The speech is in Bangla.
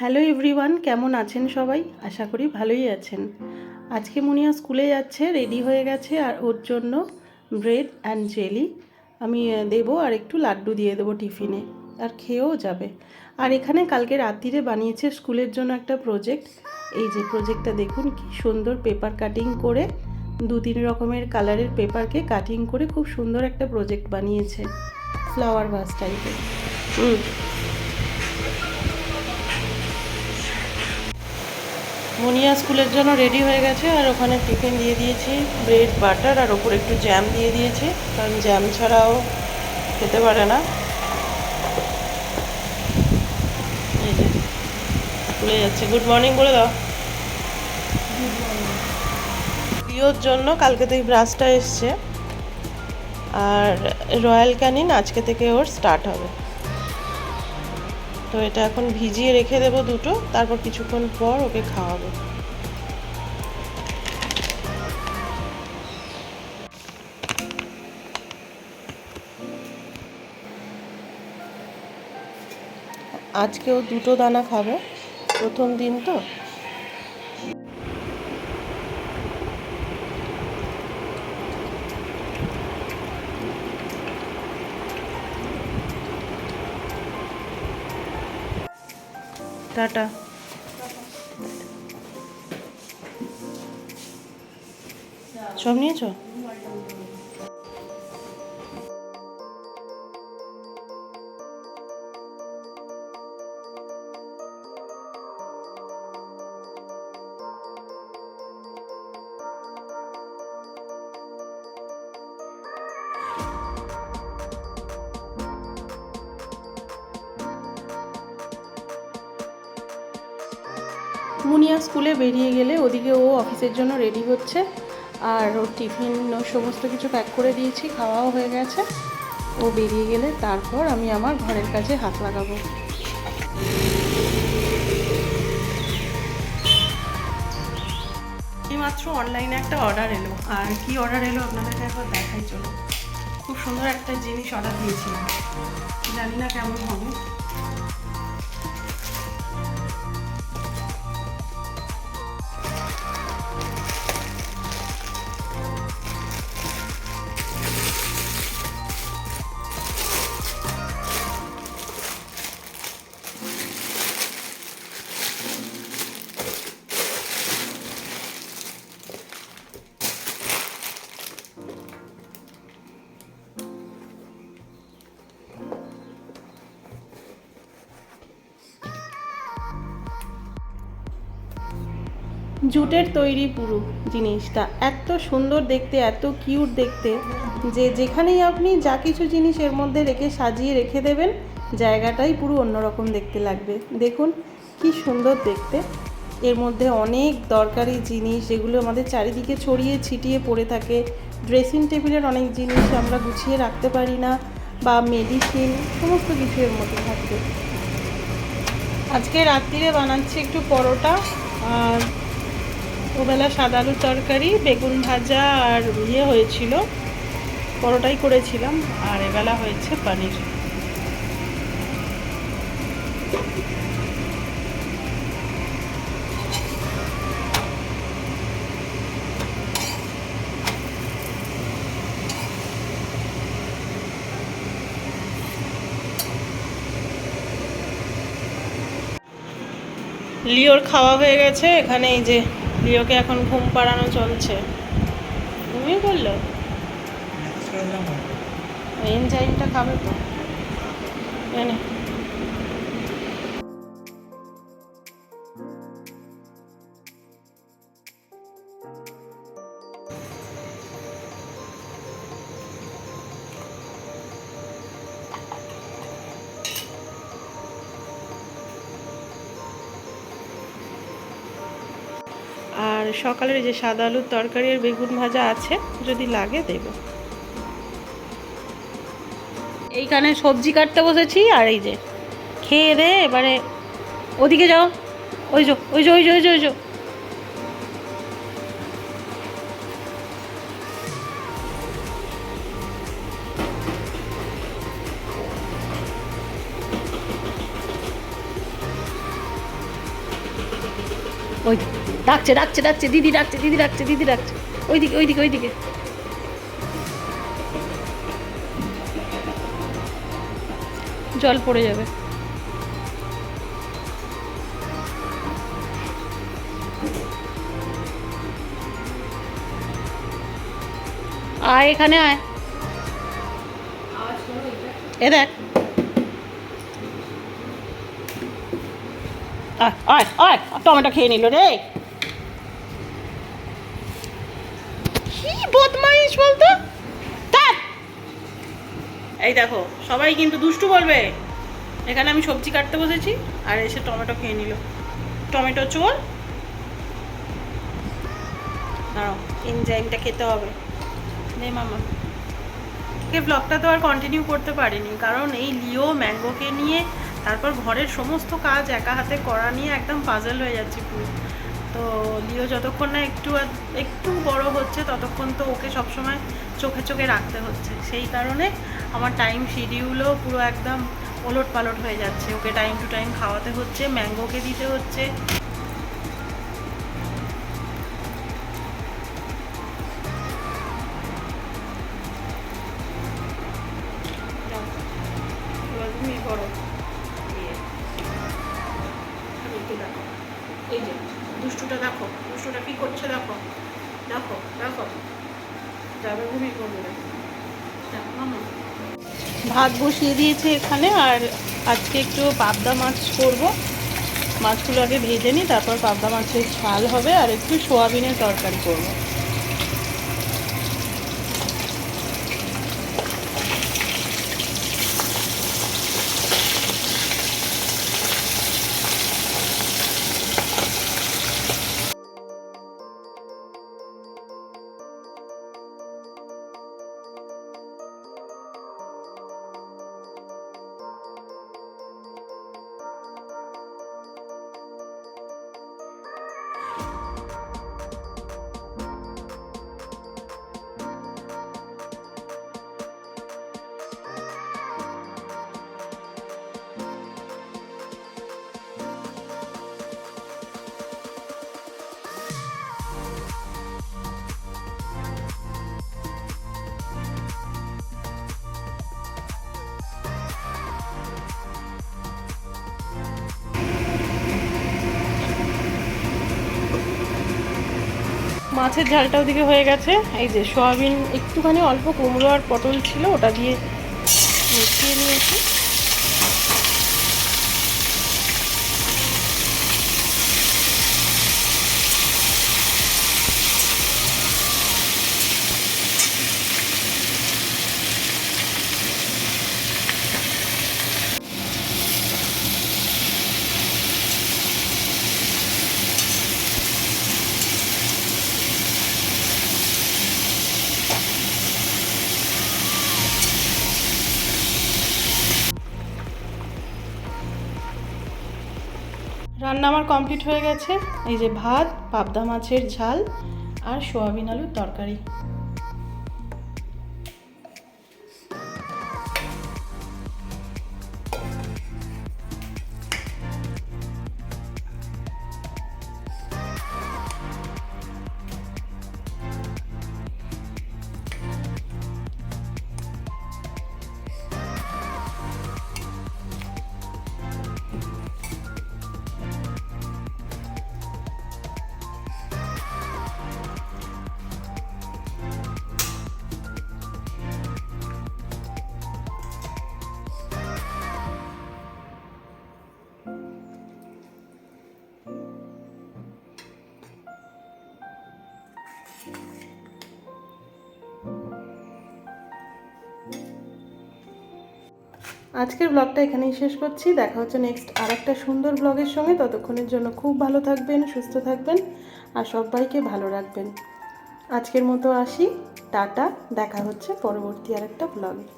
হ্যালো এভরিওয়ান, কেমন আছেন সবাই? আশা করি ভালোই আছেন। আজকে মুনিয়া স্কুলে যাচ্ছে, রেডি হয়ে গেছে, আর ওর জন্য ব্রেড অ্যান্ড জেলি। আমি দেবো আর একটু লাড্ডু দিয়ে দেবো টিফিনে, আর খেয়েও যাবে। আর এখানে কালকে রাত্রিরে বানিয়েছে স্কুলের জন্য একটা প্রজেক্ট। এই যে প্রজেক্টটা দেখুন, কি সুন্দর পেপার কাটিং করে, দু তিন রকমের কালারের পেপারকে কাটিং করে খুব সুন্দর একটা প্রজেক্ট বানিয়েছে, ফ্লাওয়ার ভাস টাইপের। মুনিয়া স্কুলের জন্য রেডি হয়ে গেছে আর ওখানে টিফিন দিয়ে দিয়েছি, ব্রেড, বাটার আর ওপরে একটু জ্যাম দিয়ে দিয়েছি। কারণ জ্যাম ছাড়াও খেতে পারে না। স্কুলে যাচ্ছে। গুড মর্নিং বলে দাও। প্রিয়র জন্য কালকে থেকে ব্রাশটা এসছে। আর রয়্যাল ক্যানিন আজকে থেকে ওর স্টার্ট হবে। তো এটা এখন ভিজিয়ে রেখে দেব দুটো, তারপর কিছুক্ষণ পর ওকে খাওয়াবো। আজকেও দুটো দানা খাবে, প্রথম দিন তো। টাটা। সব নিয়েছো? মুনিয়া স্কুলে বেরিয়ে গেলে ওদিকে ও অফিসের জন্য রেডি হচ্ছে। আর ওর টিফিন ও সমস্ত কিছু প্যাক করে দিয়েছি, খাওয়াও হয়ে গেছে। ও বেরিয়ে গেলে তারপর আমি আমার ঘরের কাছে হাত লাগাবো। এইমাত্র অনলাইনে একটা অর্ডার এলো। আর কি অর্ডার এলো আপনাদেরকে একবার দেখাই চলো খুব সুন্দর একটা জিনিস অর্ডার দিয়েছিলাম। জানি না কেমন হবে। জুটের তৈরি পুরো জিনিসটা। এত সুন্দর দেখতে, এত কিউট দেখতে যে যেখানেই আপনি যা কিছু জিনিস এর মধ্যে রেখে সাজিয়ে রেখে দেবেন, জায়গাটাই পুরো অন্যরকম দেখতে লাগবে। দেখুন, কি সুন্দর দেখতে। এর মধ্যে অনেক দরকারি জিনিস যেগুলো আমাদের চারিদিকে ছড়িয়ে ছিটিয়ে পড়ে থাকে। ড্রেসিং টেবিলের অনেক জিনিস আমরা গুছিয়ে রাখতে পারি না বা মেডিসিন সমস্ত কিছু এর মধ্যে থাকবে। আজকে রাত্রিরে বানাচ্ছি একটু পরোটা আর ওবেলা সাদা আলুর তরকারি, বেগুন ভাজা আর ইয়ে হয়েছিল। পরোটাই করেছিলাম, আর এবেলা হয়েছে পনির। লিওর খাওয়া হয়ে গেছে, এখানে এই যে লিওকে এখন ঘুম পাড়ানো চলছে। ঘুমিয়ে পড়ল এনজাইমটা খাবে তো? এনে। আর সকালের যে সাদা আলুর তরকারি আর বেগুন ভাজা আছে, যদি লাগে দেব। এইখানে সবজি কাটতে বসেছি আর এই যে খেয়ে দে, এবারে ওদিকে যাও। ওই যো ওই যো ওই যো ওই যো ওই যো। ওই ডাকছে ডাকছে ডাকছে, দিদি ডাকছে দিদি ডাকছে দিদি ডাকছে। ওইদিকে ওইদিকে ওইদিকে। জল পড়ে যাবে। আয় এখানে আয়। এ দেখ। আয় আয় আয়, টমেটো খেয়ে নিল রে কি বদমাইশ বলতো? এই দেখো, সবাই কিন্তু দুষ্টু বলবে। এখানে আমি সবজি কাটতে বসেছি, আর এসে টমেটো খেয়ে নিল। টমেটো চোর দাঁড়াও এনজাইমটা খেতে হবে। নে মামা। আজকে ব্লগটা তো আর কন্টিনিউ করতে পারিনি, কারণ এই লিও ম্যাঙ্গোকে নিয়ে তারপর ঘরের সমস্ত কাজ একা হাতে করা নিয়ে একদম পাজল হয়ে যাচ্ছে পুরো। তো লিও যতক্ষণ না একটু একটু বড় হচ্ছে ততক্ষণ তো ওকে সবসময় চোখে চোখে রাখতে হচ্ছে। সেই কারণে আমার টাইম শিডিউলও পুরো একদম ওলট পালট হয়ে যাচ্ছে। ওকে টাইম টু টাইম খাওয়াতে হচ্ছে ম্যাঙ্গোকে দিতে হচ্ছে। যাও, দুষ্টুটা কি করছে? দেখো দেখো দেখো। যাবে ঘুমিয়ে মামা। ভাত বসিয়ে দিয়েছে এখানে, আর আজকে একটু পাবদা মাছ করব। মাছগুলো আগে ভেজে নিই, তারপর পাবদা মাছের ঝাল হবে, আর একটু সোয়াবিনের তরকারি করব। মাছের ঝালটা ওদিকে হয়ে গেছে। এই যে সয়াবিন, একটুখানি অল্প কুমড়ো আর পটল ছিল, ওটা দিয়ে মিশিয়ে নিয়েছি। রান্না আমার কমপ্লিট হয়ে গেছে। এই যে ভাত, পাবদা মাছের ঝাল আর সোয়াবিন আলুর তরকারি। আজকের ব্লগটা এখানেই শেষ করছি। দেখা হচ্ছে নেক্সট আর একটা সুন্দর ব্লগের সঙ্গে। ততক্ষণের জন্য খুব ভালো থাকবেন, সুস্থ থাকবেন আর সবাইকে ভালো রাখবেন। আজকের মতো আসি। টাটা। দেখা হচ্ছে পরবর্তী আর একটা ব্লগে